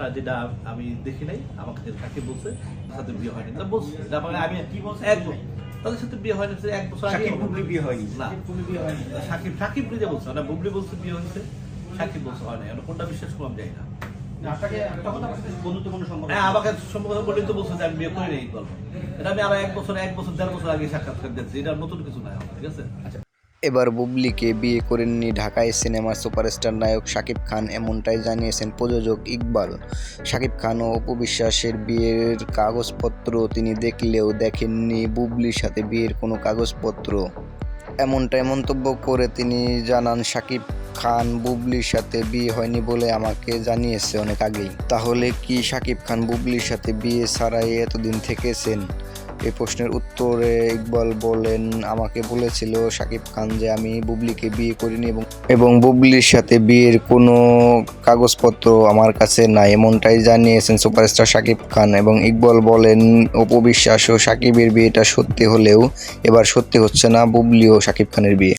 ব্যাপারটা যেটা আমি দেখি নাই আমাকে যে সাকিব বলছে সাথে বিয়ে হয়নি। বলছে মানে আমি কি বলছে? তাদের সাথে বিয়ে হয়নি এক বছর আগে বুবলি বিয়ে হয়নি। না। সাকিব সাকিব নিজে বলছে না বুবলি বলছে বিয়ে হয়েছে সাকিব বলছে হয় না কোনটা বিশ্বাস করলাম যাই না। না, তখন বন্ধুত্বপূর্ণ সম্পর্ক। হ্যাঁ আমাকে সম্ভবত বলেই তো বলছে যে আমি বিয়ে করি নাই গল্প এটা আমি আরও এক বছর এক বছর দেড় বছর আগে সাক্ষাৎকার দিচ্ছি এটা নতুন কিছু নাই ঠিক আছে? এবার বুবলিকে বিয়ে করেননি ঢাকায় সিনেমার সুপারস্টার নায়ক শাকিব খান এমনটাই জানিয়েছেন প্রযোজক ইকবাল। শাকিব খান ও অপু বিশ্বাসের বিয়ের কাগজপত্র তিনি দেখলেও দেখেননি বুবলির সাথে বিয়ের কোনো কাগজপত্র। এমনটাই মন্তব্য করে তিনি জানান, শাকিব খান বুবলির সাথে বিয়ে হয়নি বলে আমাকে জানিয়েছে অনেক আগেই। তাহলে কি শাকিব খান বুবলির সাথে বিয়ে ছাড়াই এতদিন থেকেছেন? এই প্রশ্নের উত্তরে ইকবাল বলেন, আমাকে বলেছিল সাকিব খান যে আমি বুবলিকে বিয়ে করিনি এবং এবং বুবলির সাথে বিয়ের কোনো কাগজপত্র আমার কাছে নাই, এমনটাই জানিয়েছেন সুপারস্টার সাকিব খান। এবং ইকবাল বলেন অপবিশ্বাস ও সাকিবের বিয়েটা সত্যি হলেও এবার সত্যি হচ্ছে না বুবলি ও সাকিব খানের বিয়ে।